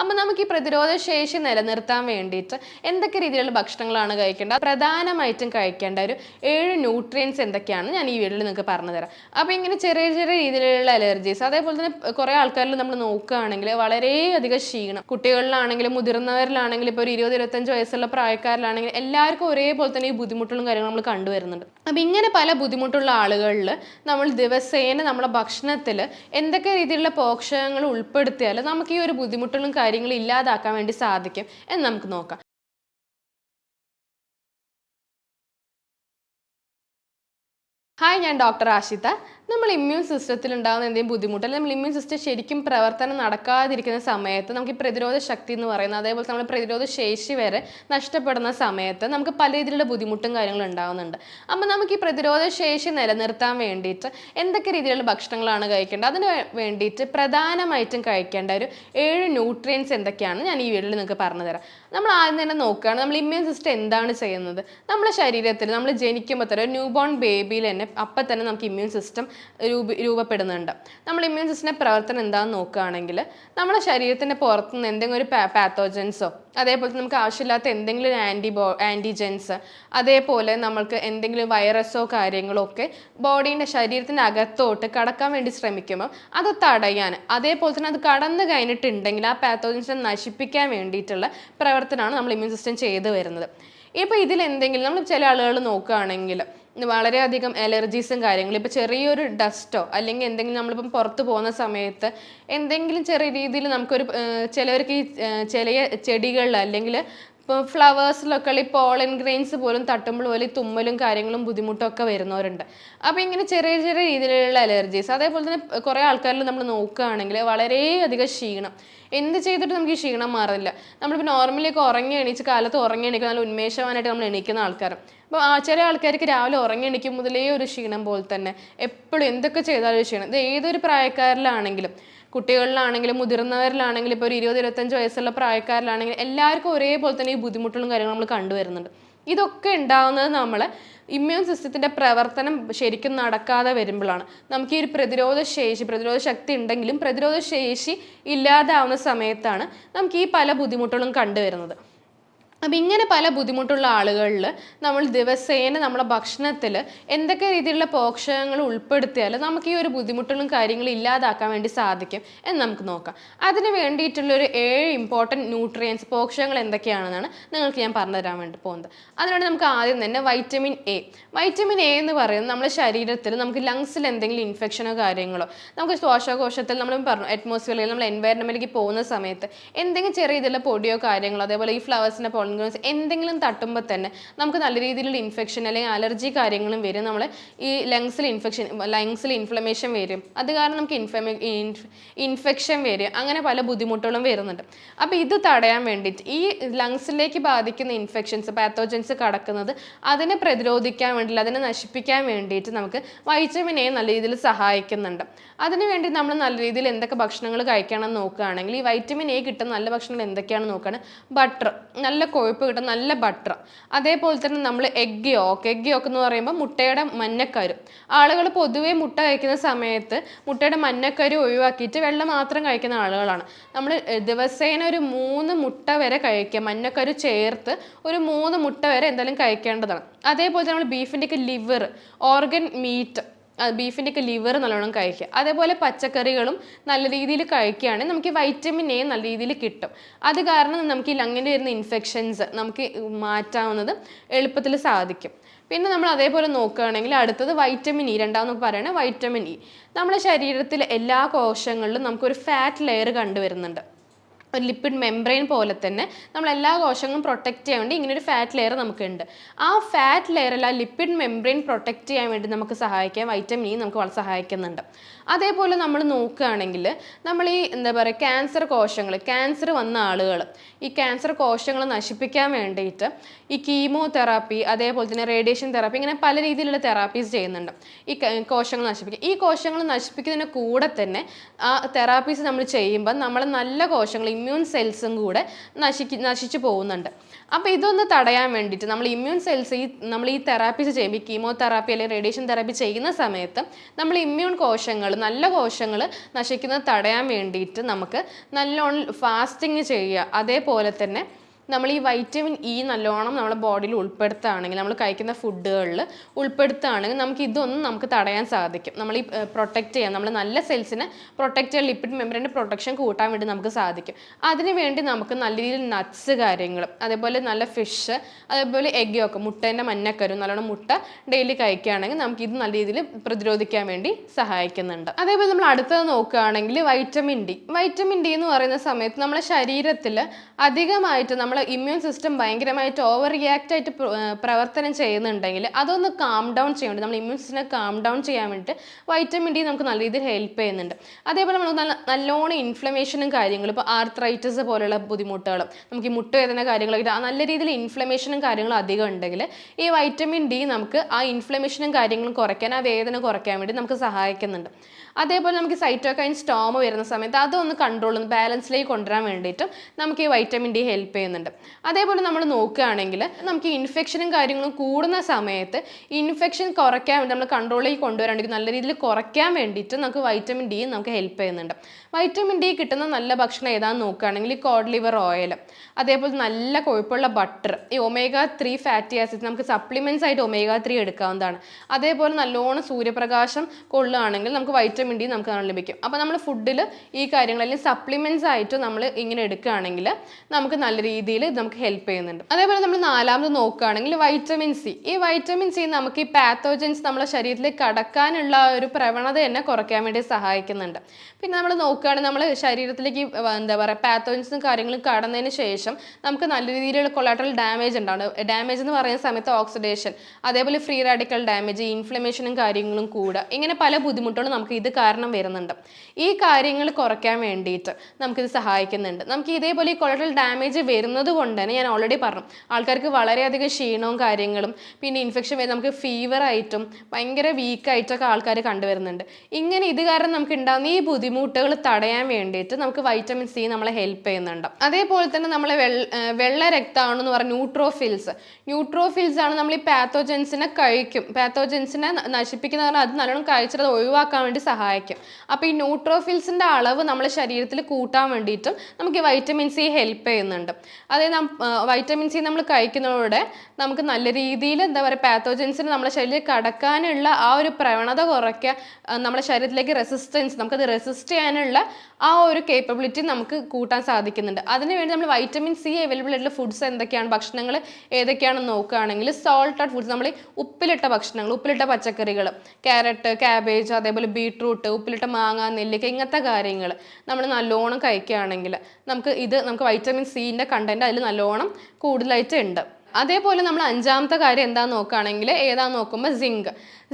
അപ്പം നമുക്ക് ഈ പ്രതിരോധ ശേഷി നിലനിർത്താൻ വേണ്ടിയിട്ട് എന്തൊക്കെ രീതിയിലുള്ള ഭക്ഷണങ്ങളാണ് കഴിക്കേണ്ടത്? പ്രധാനമായിട്ടും കഴിക്കേണ്ട ഒരു ഏഴ് ന്യൂട്രിയൻസ് എന്തൊക്കെയാണെന്ന് ഞാൻ ഈ വീഡിയോയിൽ നിങ്ങൾക്ക് പറഞ്ഞു തരാം. അപ്പോൾ ഇങ്ങനെ ചെറിയ ചെറിയ രീതിയിലുള്ള അലർജീസ് അതേപോലെ തന്നെ കുറേ ആൾക്കാരിൽ നമ്മൾ നോക്കുകയാണെങ്കിൽ വളരെയധികം ക്ഷീണം. കുട്ടികളിലാണെങ്കിലും മുതിർന്നവരിലാണെങ്കിലും ഇപ്പോൾ ഒരു ഇരുപത് ഇരുപത്തഞ്ച് വയസ്സുള്ള പ്രായക്കാരിലാണെങ്കിലും എല്ലാവർക്കും ഒരേപോലെ തന്നെ ഈ ബുദ്ധിമുട്ടുകളും കാര്യങ്ങളും നമ്മൾ കണ്ടുവരുന്നുണ്ട് അപ്പം ഇങ്ങനെ പല ബുദ്ധിമുട്ടുള്ള ആളുകളിൽ നമ്മൾ ദിവസേന നമ്മുടെ ഭക്ഷണത്തിൽ എന്തൊക്കെ രീതിയിലുള്ള പോഷകങ്ങൾ ഉൾപ്പെടുത്തിയാൽ നമുക്ക് ഈ ഒരു ബുദ്ധിമുട്ടുകളും കാര്യങ്ങളും ഇല്ലാതാക്കാൻ വേണ്ടി സാധിക്കും എന്ന് നമുക്ക് നോക്കാം. ഹായ് ഞാൻ ഡോക്ടർ ആഷിത. നമ്മൾ ഇമ്മ്യൂൺ സിസ്റ്റത്തിൽ ഉണ്ടാകുന്ന എന്തെങ്കിലും ബുദ്ധിമുട്ട് അല്ലെങ്കിൽ നമ്മൾ ഇമ്മ്യൂൺ സിസ്റ്റം ശരിക്കും പ്രവർത്തനം നടക്കാതിരിക്കുന്ന സമയത്ത് നമുക്ക് ഈ പ്രതിരോധ ശക്തി എന്ന് പറയുന്നത് അതേപോലെ നമ്മൾ പ്രതിരോധ ശേഷി വരെ നഷ്ടപ്പെടുന്ന സമയത്ത് നമുക്ക് പല രീതിയിലുള്ള ബുദ്ധിമുട്ടും കാര്യങ്ങളും ഉണ്ടാകുന്നുണ്ട് അപ്പം നമുക്ക് ഈ പ്രതിരോധ ശേഷി നിലനിർത്താൻ വേണ്ടിയിട്ട് എന്തൊക്കെ രീതിയിലുള്ള ഭക്ഷണങ്ങളാണ് കഴിക്കേണ്ടത്? അതിന് വേണ്ടിയിട്ട് പ്രധാനമായിട്ടും കഴിക്കേണ്ട ഒരു ഏഴ് ന്യൂട്രിയൻസ് എന്തൊക്കെയാണ്? ഞാൻ ഈ വീഡിയോയിൽ നിങ്ങൾക്ക് പറഞ്ഞു തരാം നമ്മൾ ആദ്യം തന്നെ നോക്കുകയാണ്. നമ്മൾ ഇമ്മ്യൂൺ സിസ്റ്റം എന്താണ് ചെയ്യുന്നത്? നമ്മുടെ ശരീരത്തിൽ നമ്മൾ ജനിക്കുമ്പോൾ തന്നെ ഒരു ന്യൂ ബോൺ ബേബിയിൽ തന്നെ അപ്പം തന്നെ നമുക്ക് ഇമ്മ്യൂൺ സിസ്റ്റം രൂപ രൂപപ്പെടുന്നുണ്ട്. നമ്മൾ ഇമ്മ്യൂൺ സിസ്റ്റത്തിന്റെ പ്രവർത്തനം എന്താണെന്ന് നോക്കുകയാണെങ്കിൽ നമ്മുടെ ശരീരത്തിന്റെ പുറത്തുനിന്ന് എന്തെങ്കിലും ഒരു പാത്തോജൻസോ അതേപോലെ നമുക്ക് ആവശ്യമില്ലാത്ത എന്തെങ്കിലും ആന്റിബോ ആന്റിജൻസ് അതേപോലെ നമുക്ക് എന്തെങ്കിലും വൈറസോ കാര്യങ്ങളോ ഒക്കെ ബോഡീന്റെ ശരീരത്തിന്റെ അകത്തോട്ട് കടക്കാൻ വേണ്ടി ശ്രമിക്കുമ്പോൾ അത് തടയാൻ അതേപോലെ തന്നെ അത് കടന്നു കഴിഞ്ഞിട്ടുണ്ടെങ്കിൽ ആ പാത്തോജൻസിനെ നശിപ്പിക്കാൻ വേണ്ടിയിട്ടുള്ള പ്രവർത്തനമാണ് നമ്മൾ ഇമ്മ്യൂൺ സിസ്റ്റം ചെയ്തു വരുന്നത്. ഇപ്പോൾ ഇതിൽ എന്തെങ്കിലും നമ്മൾ ചില ആളുകൾ നോക്കുകയാണെങ്കിൽ വളരെയധികം അലർജീസും കാര്യങ്ങളും. ഇപ്പോൾ ചെറിയൊരു ഡസ്റ്റോ അല്ലെങ്കിൽ എന്തെങ്കിലും നമ്മളിപ്പം പുറത്ത് പോകുന്ന സമയത്ത് എന്തെങ്കിലും ചെറിയ രീതിയിൽ നമുക്കൊരു ചിലവർക്ക് ഈ ചെറിയ ചെടികളിൽ അല്ലെങ്കിൽ ഇപ്പോൾ ഫ്ലവേഴ്സിലൊക്കെ ഈ പോളൻ ഗ്രെയിൻസ് പോലും തട്ടുമ്പോൾ വലിയ തുമ്മലും കാര്യങ്ങളും ബുദ്ധിമുട്ടൊക്കെ വരുന്നവരുണ്ട്. അപ്പോൾ ഇങ്ങനെ ചെറിയ ചെറിയ രീതിയിലുള്ള അലർജീസ് അതേപോലെ തന്നെ കുറേ ആൾക്കാരിൽ നമ്മൾ നോക്കുകയാണെങ്കിൽ വളരെയധികം ക്ഷീണം. എന്ത് ചെയ്തിട്ട് നമുക്ക് ഈ ക്ഷീണം മാറില്ല നമ്മളിപ്പോൾ നോർമലി ഒക്കെ ഉറങ്ങി എണീച്ച് കാലത്ത് ഉറങ്ങി എണീക്കുന്ന നല്ല ഉന്മേഷവാനായിട്ട് നമ്മൾ എണീക്കുന്ന ആൾക്കാർ അപ്പോൾ ആ ചില ആൾക്കാർക്ക് രാവിലെ ഉറങ്ങി എണീക്കും മുതലേ ഒരു ക്ഷീണം പോലെ തന്നെ. എപ്പോഴും എന്തൊക്കെ ചെയ്താലും ക്ഷീണം. ഇത് ഏതൊരു പ്രായക്കാരിലാണെങ്കിലും കുട്ടികളിലാണെങ്കിലും മുതിർന്നവരിലാണെങ്കിലും ഇപ്പോൾ ഒരു ഇരുപത് ഇരുപത്തഞ്ച് വയസ്സുള്ള പ്രായക്കാരിലാണെങ്കിലും എല്ലാവർക്കും ഒരേപോലെ തന്നെ ഈ ബുദ്ധിമുട്ടുകളും കാര്യങ്ങളും നമ്മൾ കണ്ടുവരുന്നുണ്ട് ഇതൊക്കെ ഉണ്ടാകുന്നത് നമ്മൾ ഇമ്മ്യൂൺ സിസ്റ്റത്തിന്റെ പ്രവർത്തനം ശരിക്കും നടക്കാതെ വരുമ്പോഴാണ്. നമുക്ക് ഈ ഒരു പ്രതിരോധ ശേഷി പ്രതിരോധ ശക്തി ഉണ്ടെങ്കിലും പ്രതിരോധ ശേഷി ഇല്ലാതാവുന്ന സമയത്താണ് നമുക്ക് ഈ പല ബുദ്ധിമുട്ടുകളും കണ്ടുവരുന്നത് അപ്പം ഇങ്ങനെ പല ബുദ്ധിമുട്ടുള്ള ആളുകളിൽ നമ്മൾ ദിവസേന നമ്മുടെ ഭക്ഷണത്തിൽ എന്തൊക്കെ രീതിയിലുള്ള പോഷകങ്ങൾ ഉൾപ്പെടുത്തിയാൽ നമുക്ക് ഈ ഒരു ബുദ്ധിമുട്ടുകളും കാര്യങ്ങളും ഇല്ലാതാക്കാൻ വേണ്ടി സാധിക്കും എന്ന് നമുക്ക് നോക്കാം. അതിന് വേണ്ടിയിട്ടുള്ള ഒരു ഏഴ് ഇമ്പോർട്ടന്റ് ന്യൂട്രിയൻസ് പോഷകങ്ങൾ എന്തൊക്കെയാണെന്നാണ് നിങ്ങൾക്ക് ഞാൻ പറഞ്ഞു തരാൻ വേണ്ടി പോകുന്നത്. അതിനോട് നമുക്ക് ആദ്യം തന്നെ വൈറ്റമിൻ എ വൈറ്റമിൻ എ എന്ന് പറയുന്നത് നമ്മുടെ ശരീരത്തിൽ നമുക്ക് ലങ്സിൽ എന്തെങ്കിലും ഇൻഫെക്ഷനോ കാര്യങ്ങളോ നമുക്ക് ശ്വാസകോശത്തിൽ നമ്മൾ പറഞ്ഞു അറ്റ്മോസ്ഫിയറിൽ നമ്മൾ എൻവയറമെന്റിലേക്ക് പോകുന്ന സമയത്ത് എന്തെങ്കിലും ചെറിയ ഇതിലുള്ള പൊടിയോ കാര്യങ്ങളോ അതേപോലെ ഈ ഫ്ലവേഴ്സിന്റെ പോളിനോസ് എന്തെങ്കിലും തട്ടുമ്പോൾ തന്നെ നമുക്ക് നല്ല രീതിയിലുള്ള ഇൻഫെക്ഷൻ അല്ലെങ്കിൽ അലർജി കാര്യങ്ങളും വരും. നമ്മൾ ഈ ലങ്സിൽ ഇൻഫെക്ഷൻ ലങ്സിൽ ഇൻഫ്ലമേഷൻ വരും. അത് കാരണം നമുക്ക് ഇൻഫ്ലമേ ഇൻഫെക്ഷൻ വരും. അങ്ങനെ പല ബുദ്ധിമുട്ടുകളും വരുന്നുണ്ട്. അപ്പോൾ ഇത് തടയാൻ വേണ്ടിയിട്ട് ഈ ലങ്സിലേക്ക് ബാധിക്കുന്ന ഇൻഫെക്ഷൻസ് പാത്തോജൻസ് കടക്കുന്നത് അതിനെ പ്രതിരോധിക്കാൻ വേണ്ടിയിട്ട് അതിനെ നശിപ്പിക്കാൻ വേണ്ടിയിട്ട് നമുക്ക് വൈറ്റമിൻ എ നല്ല രീതിയിൽ സഹായിക്കുന്നുണ്ട്. അതിന് വേണ്ടി നമ്മൾ നല്ല രീതിയിൽ എന്തൊക്കെ ഭക്ഷണങ്ങൾ കഴിക്കണം നോക്കുകയാണെങ്കിൽ ഈ വൈറ്റമിൻ എ കിട്ടുന്ന നല്ല ഭക്ഷണങ്ങൾ എന്തൊക്കെയാണെന്ന് നോക്കുകയാണ് ബട്ടർ നല്ല കൊഴുപ്പ് കിട്ടുന്ന നല്ല ബട്ടർ അതേപോലെ തന്നെ നമ്മൾ എഗ് യോക്ക് എഗ് യോക്ക് എന്ന് പറയുമ്പോൾ മുട്ടയുടെ മഞ്ഞക്കരു. ആളുകൾ പൊതുവേ മുട്ട കഴിക്കുന്ന സമയത്ത് മുട്ടയുടെ മഞ്ഞക്കരു ഒഴിവാക്കിയിട്ട് വെള്ളം മാത്രം കഴിക്കുന്ന ആളുകളാണ്. നമ്മൾ ദിവസേന ഒരു മൂന്ന് മുട്ട വരെ കഴിക്കുക. മഞ്ഞക്കരു ചേർത്ത് ഒരു മൂന്ന് മുട്ട വരെ എന്തായാലും കഴിക്കേണ്ടതാണ്. അതേപോലെ നമ്മൾ ബീഫിന്റെയൊക്കെ ലിവർ ഓർഗൻ മീറ്റ് ബീഫിന്റെ ഒക്കെ ലിവർ നല്ലോണം കഴിക്കുക. അതേപോലെ പച്ചക്കറികളും നല്ല രീതിയിൽ കഴിക്കുകയാണെങ്കിൽ നമുക്ക് വൈറ്റമിൻ എ നല്ല രീതിയിൽ കിട്ടും. അത് കാരണം നമുക്ക് ഈ ലങ്ങിന്റെ വരുന്ന ഇൻഫെക്ഷൻസ് നമുക്ക് മാറ്റാവുന്നത് എളുപ്പത്തിൽ സാധിക്കും. പിന്നെ നമ്മൾ അതേപോലെ നോക്കുകയാണെങ്കിൽ അടുത്തത് വൈറ്റമിൻ ഇ രണ്ടാമെന്ന് പറയുന്നത് വൈറ്റമിൻ ഇ നമ്മുടെ ശരീരത്തിലെ എല്ലാ കോശങ്ങളിലും നമുക്കൊരു ഫാറ്റ് ലെയർ കണ്ടുവരുന്നുണ്ട്. ഒരു ലിപ്പിഡ് മെംബ്രെയിൻ പോലെ തന്നെ നമ്മൾ എല്ലാ കോശങ്ങളും പ്രൊട്ടക്റ്റ് ചെയ്യാൻ വേണ്ടി ഇങ്ങനെ ഒരു ഫാറ്റ് ലെയർ നമുക്കുണ്ട്. ആ ഫാറ്റ് ലെയറിൽ ആ ലിപ്പിഡ് മെംബ്രെയിൻ പ്രൊട്ടക്റ്റ് ചെയ്യാൻ വേണ്ടി നമുക്ക് സഹായിക്കാൻ വൈറ്റമിൻ ഇ നമുക്ക് വളരെ സഹായിക്കുന്നുണ്ട്. അതേപോലെ നമ്മൾ നോക്കുകയാണെങ്കിൽ നമ്മൾ ഈ എന്താ പറയുക ക്യാൻസർ കോശങ്ങൾ ക്യാൻസർ വന്ന ആളുകൾ ഈ ക്യാൻസർ കോശങ്ങൾ നശിപ്പിക്കാൻ വേണ്ടിയിട്ട് ഈ കീമോതെറാപ്പി അതേപോലെ തന്നെ റേഡിയേഷൻ തെറാപ്പി ഇങ്ങനെ പല രീതിയിലുള്ള തെറാപ്പീസ് ചെയ്യുന്നുണ്ട്. ഈ കോശങ്ങൾ നശിപ്പിക്കുക ഈ കോശങ്ങൾ നശിപ്പിക്കുന്നതിന് കൂടെ തന്നെ ആ തെറാപ്പീസ് നമ്മൾ ചെയ്യുമ്പോൾ നമ്മൾ നല്ല കോശങ്ങൾ ഇമ്മ്യൂൺ സെൽസും കൂടെ നശിക്ക് നശിച്ചു പോകുന്നുണ്ട്. അപ്പോൾ ഇതൊന്ന് തടയാൻ വേണ്ടിയിട്ട് നമ്മൾ ഇമ്മ്യൂൺ സെൽസ് ഈ നമ്മൾ ഈ തെറാപ്പീസ് ചെയ്യുമ്പോൾ ഈ കീമോതെറാപ്പി അല്ലെങ്കിൽ റേഡിയേഷൻ തെറാപ്പി ചെയ്യുന്ന സമയത്ത് നമ്മൾ ഇമ്മ്യൂൺ കോശങ്ങൾ നല്ല കോശങ്ങൾ നശിക്കുന്നത് തടയാൻ വേണ്ടിയിട്ട് നമുക്ക് നല്ലോണം ഫാസ്റ്റിങ് ചെയ്യുക അതേപോലെ തന്നെ നമ്മൾ ഈ വൈറ്റമിൻ ഇ നല്ലോണം നമ്മുടെ ബോഡിയിൽ ഉൾപ്പെടുത്തുകയാണെങ്കിൽ നമ്മൾ കഴിക്കുന്ന ഫുഡുകളിൽ ഉൾപ്പെടുത്തുകയാണെങ്കിൽ നമുക്ക് ഇതൊന്നും നമുക്ക് തടയാൻ സാധിക്കും. നമ്മൾ ഈ പ്രൊട്ടക്റ്റ് ചെയ്യാൻ നമ്മൾ നല്ല സെൽസിനെ പ്രൊട്ടക്റ്റ് ചെയ്യാൻ ലിപ്പിഡ് മെമ്പറിന്റെ പ്രൊട്ടക്ഷൻ കൂട്ടാൻ വേണ്ടി നമുക്ക് സാധിക്കും. അതിനുവേണ്ടി നമുക്ക് നല്ല രീതിയിൽ നട്ട്സ് കാര്യങ്ങൾ അതേപോലെ നല്ല ഫിഷ് അതേപോലെ എഗ് ഒക്കെ മുട്ടേന്റെ മഞ്ഞക്കരും നല്ലോണം മുട്ട ഡെയിലി കഴിക്കുകയാണെങ്കിൽ നമുക്ക് ഇത് നല്ല രീതിയിൽ പ്രതിരോധിക്കാൻ വേണ്ടി സഹായിക്കുന്നുണ്ട്. അതേപോലെ നമ്മൾ അടുത്തത് നോക്കുകയാണെങ്കിൽ വൈറ്റമിൻ ഡി വൈറ്റമിൻ ഡി എന്ന് പറയുന്ന സമയത്ത് നമ്മുടെ ശരീരത്തിൽ അധികമായിട്ട് നമ്മൾ ഇമ്മ്യൂൺ സിസ്റ്റം ഭയങ്കരമായിട്ട് ഓവർ റിയാക്റ്റ് ആയിട്ട് പ്രവർത്തനം ചെയ്യുന്നുണ്ടെങ്കിൽ അതൊന്ന് കാം ഡൗൺ ചെയ്യാൻ വേണ്ടി നമ്മൾ ഇമ്മ്യൂൺ സിസ്റ്റം കാം ഡൗൺ ചെയ്യാൻ വേണ്ടിയിട്ട് വൈറ്റമിൻ ഡി നമുക്ക് നല്ല രീതിയിൽ ഹെൽപ്പ് ചെയ്യുന്നുണ്ട്. അതേപോലെ നമ്മൾ നല്ല നല്ലോണം ഇൻഫ്ലമേഷനും കാര്യങ്ങളും ഇപ്പോൾ ആർത്രൈറ്റിസ് പോലുള്ള ബുദ്ധിമുട്ടുകളും നമുക്ക് ഈ മുട്ടുവേദന കാര്യങ്ങളൊക്കെ ആ നല്ല രീതിയിൽ ഇൻഫ്ലമേഷനും കാര്യങ്ങളും അധികം ഉണ്ടെങ്കിൽ ഈ വൈറ്റമിൻ ഡി നമുക്ക് ആ ഇൻഫ്ലമേഷനും കാര്യങ്ങളും കുറയ്ക്കാൻ ആ വേദന കുറയ്ക്കാൻ വേണ്ടി നമുക്ക് സഹായിക്കുന്നുണ്ട്. അതേപോലെ നമുക്ക് സൈറ്റോകൈൻ സ്റ്റോമ് വരുന്ന സമയത്ത് അതൊന്ന് കൺട്രോൾ ബാലൻസിലേക്ക് കൊണ്ടുവരാൻ വേണ്ടിയിട്ടും നമുക്ക് ഈ വൈറ്റമിൻ ഡി ഹെൽപ്പ് ചെയ്യുന്നുണ്ട്. അതേപോലെ നമ്മൾ നോക്കുകയാണെങ്കിൽ നമുക്ക് ഇൻഫെക്ഷനും കാര്യങ്ങളും കൂടുന്ന സമയത്ത് ഇൻഫെക്ഷൻ കുറയ്ക്കാൻ വേണ്ടി നമ്മൾ കൺട്രോളിൽ കൊണ്ടുവരാണെങ്കിൽ നല്ല രീതിയിൽ കുറയ്ക്കാൻ വേണ്ടിയിട്ട് നമുക്ക് വൈറ്റമിൻ ഡി നമുക്ക് ഹെൽപ്പ് ചെയ്യുന്നുണ്ട്. വൈറ്റമിൻ ഡി കിട്ടുന്ന നല്ല ഭക്ഷണം ഏതാണെന്ന് നോക്കുകയാണെങ്കിൽ കോഡ് ലിവർ ഓയിൽ അതേപോലെ നല്ല കൊഴുപ്പുള്ള ബട്ടർ ഈ ഒമേഗ ത്രീ ഫാറ്റി ആസിഡ് നമുക്ക് സപ്ലിമെന്റ്സ് ആയിട്ട് ഒമേഗ ത്രീ എടുക്കാവുന്നതാണ്. അതേപോലെ നല്ലോണം സൂര്യപ്രകാശം കൊള്ളുകയാണെങ്കിൽ നമുക്ക് വൈറ്റമിൻ ഡി നമുക്ക് ലഭിക്കും. അപ്പോൾ നമ്മൾ ഫുഡിൽ ഈ കാര്യങ്ങളിൽ സപ്ലിമെന്റ്സ് ആയിട്ട് നമ്മൾ ഇങ്ങനെ എടുക്കുകയാണെങ്കിൽ നമുക്ക് നല്ല രീതിയിൽ ഇത് നമുക്ക് ഹെൽപ്പ് ചെയ്യുന്നുണ്ട്. അതേപോലെ നമ്മൾ നാലാമത് നോക്കുകയാണെങ്കിൽ വൈറ്റമിൻ സി ഈ വൈറ്റമിൻ സി നമുക്ക് ഈ പാത്തോജൻസ് നമ്മുടെ ശരീരത്തിൽ കടക്കാനുള്ള ഒരു പ്രവണത തന്നെ കുറയ്ക്കാൻ വേണ്ടി സഹായിക്കുന്നുണ്ട്. പിന്നെ നമ്മൾ നോക്കുകയാണെങ്കിൽ നമ്മൾ ശരീരത്തിലേക്ക് എന്താ പറയുക പാത്തോജൻസും കാര്യങ്ങളും കടന്നതിന് ശേഷം നമുക്ക് നല്ല രീതിയിലുള്ള കൊളാട്രൽ ഡാമേജ് ഉണ്ടാവും ഡാമേജ് എന്ന് പറയുന്ന സമയത്ത് ഓക്സിഡേഷൻ അതേപോലെ ഫ്രീ റാഡിക്കൽ ഡാമേജ് ഇൻഫ്ലമേഷനും കാര്യങ്ങളും കൂടുക. ഇങ്ങനെ പല ബുദ്ധിമുട്ടുകളും നമുക്ക് ഇത് കാരണം വരുന്നുണ്ട്. ഈ കാര്യങ്ങൾ കുറയ്ക്കാൻ വേണ്ടിയിട്ട് നമുക്കിത് സഹായിക്കുന്നുണ്ട്. നമുക്ക് ഇതേപോലെ ഈ കൊളാട്രൽ ഡാമേജ് വരുന്നത് കൊണ്ട് തന്നെ ഞാൻ ഓൾറെഡി പറഞ്ഞു. ആൾക്കാർക്ക് വളരെയധികം ക്ഷീണവും കാര്യങ്ങളും പിന്നെ ഇൻഫെക്ഷൻ വരും നമുക്ക് ഫീവർ ആയിട്ടും ഭയങ്കര വീക്കായിട്ടൊക്കെ ആൾക്കാർ കണ്ടുവരുന്നുണ്ട്. ഇങ്ങനെ ഇത് കാരണം നമുക്ക് ഉണ്ടാകുന്ന ഈ ബുദ്ധിമുട്ടുകൾ തടയാൻ വേണ്ടിയിട്ട് നമുക്ക് വൈറ്റമിൻ സി നമ്മളെ ഹെൽപ്പ് ചെയ്യുന്നുണ്ട്. അതേപോലെ തന്നെ നമ്മളെ വെള്ള രക്തമാണെന്ന് പറഞ്ഞ ന്യൂട്രോഫിൽസ് ന്യൂട്രോഫിൽസ് ആണ് നമ്മൾ ഈ പാത്തോജൻസിനെ കഴിക്കും. പാത്തോജൻസിനെ നശിപ്പിക്കുന്ന കാരണം അത് നല്ലോണം കഴിച്ചിട്ട് അത് ഒഴിവാക്കാൻ വേണ്ടി സഹായിക്കും. അപ്പോൾ ഈ ന്യൂട്രോഫിൽസിന്റെ അളവ് നമ്മുടെ ശരീരത്തിൽ കൂട്ടാൻ വേണ്ടിയിട്ടും നമുക്ക് വൈറ്റമിൻ സി ഹെൽപ്പ് ചെയ്യുന്നുണ്ട്. അതായത് നാം വൈറ്റമിൻ സി നമ്മൾ കഴിക്കുന്നതോടെ നമുക്ക് നല്ല രീതിയിൽ എന്താ പറയുക പാത്തോജൻസിന് നമ്മുടെ ശരീരത്തിൽ കടക്കാനുള്ള ആ ഒരു പ്രവണത കുറയ്ക്കുക നമ്മുടെ ശരീരത്തിലേക്ക് റെസിസ്റ്റൻസ് നമുക്കത് റെസിസ്റ്റ് ചെയ്യാനുള്ള ആ ഒരു കേപ്പബിലിറ്റി നമുക്ക് കൂട്ടാൻ സാധിക്കുന്നുണ്ട്. അതിനുവേണ്ടി നമ്മൾ വൈറ്റമിൻ സി അവൈലബിൾ ആയിട്ടുള്ള ഫുഡ്സ് എന്തൊക്കെയാണ് ഭക്ഷണങ്ങൾ ഏതൊക്കെയാണെന്ന് നോക്കുകയാണെങ്കിൽ സോൾട്ടഡ് ഫുഡ്സ് നമ്മൾ ഉപ്പിലിട്ട ഭക്ഷണങ്ങൾ ഉപ്പിലിട്ട പച്ചക്കറികൾ ക്യാരറ്റ് ക്യാബേജ് അതേപോലെ ബീട്രൂട്ട് ഉപ്പിലിട്ട മാങ്ങ നെല്ലിക്ക ഇങ്ങനത്തെ കാര്യങ്ങൾ നമ്മൾ നല്ലോണം കഴിക്കുകയാണെങ്കിൽ നമുക്ക് ഇത് നമുക്ക് വൈറ്റമിൻ സിന്റെ കണ്ടന്റ് അതിൽ നല്ലോണം കൂടുതലായിട്ട് ഉണ്ട്. അതേപോലെ നമ്മൾ അഞ്ചാമത്തെ കാര്യം എന്താണെന്ന് നോക്കുകയാണെങ്കിൽ ഏതാന്ന് നോക്കുമ്പോൾ സിങ്ക്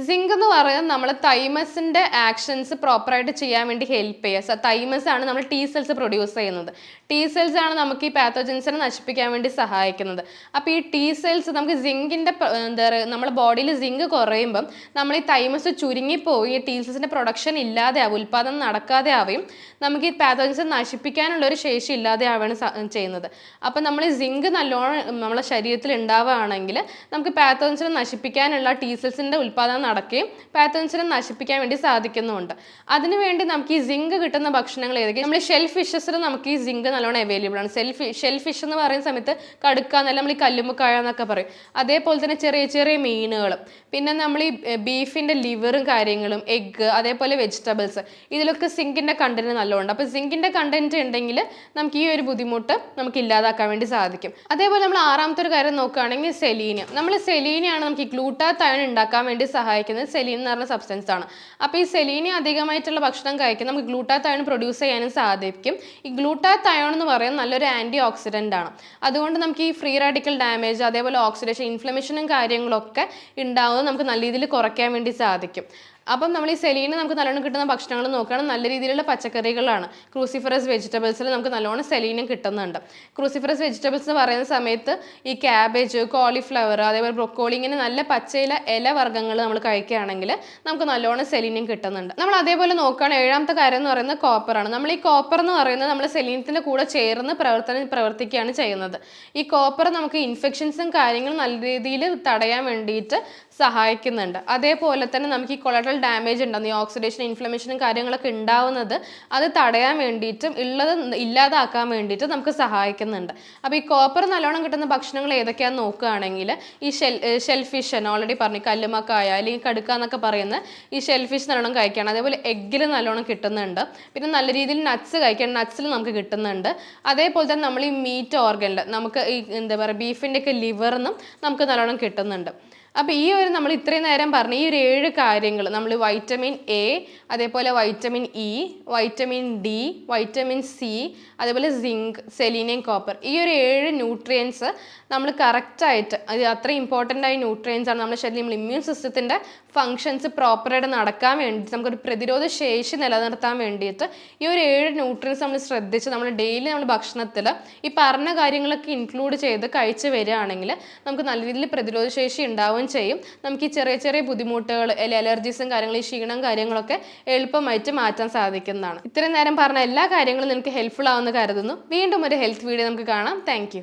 സിങ്ക് എന്ന് പറയുന്നത് നമ്മൾ തൈമസിന്റെ ആക്ഷൻസ് പ്രോപ്പറായിട്ട് ചെയ്യാൻ വേണ്ടി ഹെൽപ്പ് ചെയ്യുക. തൈമസ് ആണ് നമ്മൾ ടീ സെൽസ് പ്രൊഡ്യൂസ് ചെയ്യുന്നത്. ടീ സെൽസ് ആണ് നമുക്ക് ഈ പാത്തോജൻസിനെ നശിപ്പിക്കാൻ വേണ്ടി സഹായിക്കുന്നത്. അപ്പോൾ ഈ ടീ സെൽസ് നമുക്ക് സിങ്കിന്റെ എന്താ പറയുക നമ്മുടെ ബോഡിയിൽ സിങ്ക് കുറയുമ്പം നമ്മൾ ഈ തൈമസ് ചുരുങ്ങിപ്പോയി ഈ ടി സെൽസിന്റെ പ്രൊഡക്ഷൻ ഇല്ലാതെ ആവും ഉൽപ്പാദനം നടക്കാതെ ആവുകയും നമുക്ക് ഈ പാത്തോജൻസ് നശിപ്പിക്കാനുള്ള ഒരു ശേഷി ഇല്ലാതെ ആവുകയാണ് ചെയ്യുന്നത്. അപ്പോൾ നമ്മൾ സിങ്ക് നല്ലോണം നമ്മളെ ശരീരത്തിൽ ഉണ്ടാവുകയാണെങ്കിൽ നമുക്ക് പാത്തോജൻസിനെ നശിപ്പിക്കാനുള്ള ടീ സെൽസിന്റെ ഉൽപ്പാദനം നടക്കുകയും പാത്തൻസിനെ നശിപ്പിക്കാൻ വേണ്ടി സാധിക്കുന്നുമുണ്ട്. അതിനുവേണ്ടി നമുക്ക് ഈ സിങ്ക് കിട്ടുന്ന ഭക്ഷണങ്ങൾ ഏതൊക്കെ? നമ്മൾ ഷെൽ ഫിഷസിൽ നമുക്ക് ഈ സിങ്ക് നല്ലോണം അവൈലബിൾ ആണ്. സെൽ ഷെൽ ഫിഷ് എന്ന് പറയുന്ന സമയത്ത് കടുക്ക എന്നല്ല നമ്മൾ ഈ കല്ലുമ്മക്കായ എന്നൊക്കെ പറയും. അതേപോലെ തന്നെ ചെറിയ ചെറിയ മീനുകൾ പിന്നെ നമ്മൾ ഈ ബീഫിന്റെ ലിവറും കാര്യങ്ങളും എഗ്ഗ് അതേപോലെ വെജിറ്റബിൾസ് ഇതിലൊക്കെ സിങ്കിന്റെ കണ്ടന്റ് നല്ലോണം അപ്പോൾ സിങ്കിന്റെ കണ്ടന്റ് ഉണ്ടെങ്കിൽ നമുക്ക് ഈ ഒരു ബുദ്ധിമുട്ട് നമുക്ക് ഇല്ലാതാക്കാൻ വേണ്ടി സാധിക്കും. അതേപോലെ നമ്മൾ ആറാമത്തെ ഒരു കാര്യം നോക്കുകയാണെങ്കിൽ സെലീനിയം. നമ്മൾ സെലീനിയാണ് നമുക്ക് ഈ ഗ്ലൂട്ടാത്തയൺ ഉണ്ടാക്കാൻ വേണ്ടി സഹായിക്കുന്നത് സെലീൻ എന്ന് പറഞ്ഞ സബ്സ്റ്റൻസ് ആണ്. അപ്പോൾ ഈ സെലീനി അധികമായിട്ടുള്ള ഭക്ഷണം കഴിക്കാൻ നമുക്ക് ഗ്ലൂട്ടാത്തയൺ പ്രൊഡ്യൂസ് ചെയ്യാനും സാധിക്കും. ഈ ഗ്ലൂട്ടാത്തയോൺ എന്ന് പറയുന്നത് നല്ലൊരു ആന്റി ഓക്സിഡന്റ് ആണ്. അതുകൊണ്ട് നമുക്ക് ഈ ഫ്രീ റാഡിക്കൽ ഡാമേജ് അതേപോലെ ഓക്സിഡേഷൻ ഇൻഫ്ലമേഷനും കാര്യങ്ങളൊക്കെ ഉണ്ടാവുന്നത് നമുക്ക് നല്ല രീതിയിൽ കുറയ്ക്കാൻ വേണ്ടി സാധിക്കും. അപ്പം നമ്മൾ ഈ സെലീന് നമുക്ക് നല്ലോണം കിട്ടുന്ന ഭക്ഷണങ്ങൾ നോക്കുകയാണെങ്കിൽ നല്ല രീതിയിലുള്ള പച്ചക്കറികളാണ്. ക്രൂസിഫറസ് വെജിറ്റബിൾസിൽ നമുക്ക് നല്ലോണം സെലീനും കിട്ടുന്നുണ്ട്. ക്രൂസിഫറസ് വെജിറ്റബിൾസ് എന്ന് പറയുന്ന സമയത്ത് ഈ ക്യാബേജ് കോളിഫ്ലവർ അതേപോലെ ബ്രൊക്കോളി ഇങ്ങനെ നല്ല പച്ചയില ഇല വർഗങ്ങൾ നമ്മൾ കഴിക്കുകയാണെങ്കിൽ നമുക്ക് നല്ലോണം സെലീനും കിട്ടുന്നുണ്ട്. നമ്മൾ അതേപോലെ നോക്കുകയാണെങ്കിൽ ഏഴാമത്തെ കാര്യം എന്ന് പറയുന്നത് കോപ്പറാണ് നമ്മൾ ഈ കോപ്പർ എന്ന് പറയുന്നത് നമ്മൾ സെലീനത്തിന്റെ കൂടെ ചേർന്ന് പ്രവർത്തനം പ്രവർത്തിക്കുകയാണ് ചെയ്യുന്നത്. ഈ കോപ്പർ നമുക്ക് ഇൻഫെക്ഷൻസും കാര്യങ്ങളും നല്ല രീതിയിൽ തടയാൻ വേണ്ടിയിട്ട് സഹായിക്കുന്നുണ്ട്. അതേപോലെ തന്നെ നമുക്ക് ഈ കൊളട്രൽ ഡാമേജ് ഉണ്ടാകുന്ന ഈ ഓക്സിഡേഷൻ ഇൻഫ്ലമേഷനും കാര്യങ്ങളൊക്കെ ഉണ്ടാവുന്നത് അത് തടയാൻ വേണ്ടിയിട്ടും ഉള്ളത് ഇല്ലാതാക്കാൻ വേണ്ടിയിട്ട് നമുക്ക് സഹായിക്കുന്നുണ്ട്. അപ്പോൾ ഈ കോപ്പർ നല്ലോണം കിട്ടുന്ന ഭക്ഷണങ്ങൾ ഏതൊക്കെയാണെന്ന് നോക്കുകയാണെങ്കിൽ ഈ ഷെൽ ഷെൽഫിഷ് ഓൾറെഡി പറഞ്ഞു കല്ലുമക്കായ അല്ലെങ്കിൽ കടുക്ക എന്നൊക്കെ പറയുന്ന ഈ ഷെൽഫിഷ് നല്ലോണം കഴിക്കണം അതേപോലെ എഗ്ഗിൽ നല്ലോണം കിട്ടുന്നുണ്ട്. പിന്നെ നല്ല രീതിയിൽ നട്ട്സ് കഴിക്കണം നട്ട്സിൽ നമുക്ക് കിട്ടുന്നുണ്ട്. അതേപോലെ തന്നെ നമ്മൾ ഈ മീറ്റ് ഓർഗനിൽ നമുക്ക് ഈ എന്താ പറയുക ബീഫിന്റെയൊക്കെ ലിവറിനും നമുക്ക് നല്ലോണം കിട്ടുന്നുണ്ട്. അപ്പോൾ ഈ ഒരു നമ്മൾ ഇത്രയും നേരം പറഞ്ഞ ഈ ഒരു ഏഴ് കാര്യങ്ങൾ നമ്മൾ വൈറ്റമിൻ എ അതേപോലെ vitamin E vitamin D vitamin C അതേപോലെ സിങ്ക് സെലീനിയം കോപ്പർ ഈ ഒരു ഏഴ് ന്യൂട്രിയൻസ് നമ്മൾ കറക്റ്റായിട്ട് അത് അത്ര ഇമ്പോർട്ടന്റ് ആയ ന്യൂട്രിയൻസ് ആണ്. നമ്മുടെ ശരീരം നമ്മൾ ഇമ്മ്യൂൺ സിസ്റ്റത്തിന്റെ ഫങ്ഷൻസ് പ്രോപ്പറായിട്ട് നടക്കാൻ വേണ്ടി നമുക്കൊരു പ്രതിരോധ ശേഷി നിലനിർത്താൻ വേണ്ടിയിട്ട് ഈ ഒരു ഏഴ് ന്യൂട്രിയൻസ് നമ്മൾ ശ്രദ്ധിച്ച് നമ്മൾ ഡെയിലി നമ്മൾ ഭക്ഷണത്തിൽ ഈ പറഞ്ഞ കാര്യങ്ങളൊക്കെ ഇൻക്ലൂഡ് ചെയ്ത് കഴിച്ച് വരികയാണെങ്കിൽ നമുക്ക് നല്ല രീതിയിൽ പ്രതിരോധ ശേഷി ഉണ്ടാവുകയും ചെയ്യും. നമുക്ക് ഈ ചെറിയ ചെറിയ ബുദ്ധിമുട്ടുകൾ അല്ലെങ്കിൽ അലർജീസും കാര്യങ്ങളും ഈ ക്ഷീണം കാര്യങ്ങളൊക്കെ എളുപ്പമായിട്ട് മാറ്റാൻ സാധിക്കുന്നതാണ്. ഇത്രയും നേരം പറഞ്ഞ എല്ലാ കാര്യങ്ങളും നിങ്ങൾക്ക് ഹെൽപ്ഫുൾ ആവുമെന്ന് കരുതുന്നു. വീണ്ടും ഒരു ഹെൽത്ത് വീഡിയോ നമുക്ക് കാണാം. താങ്ക്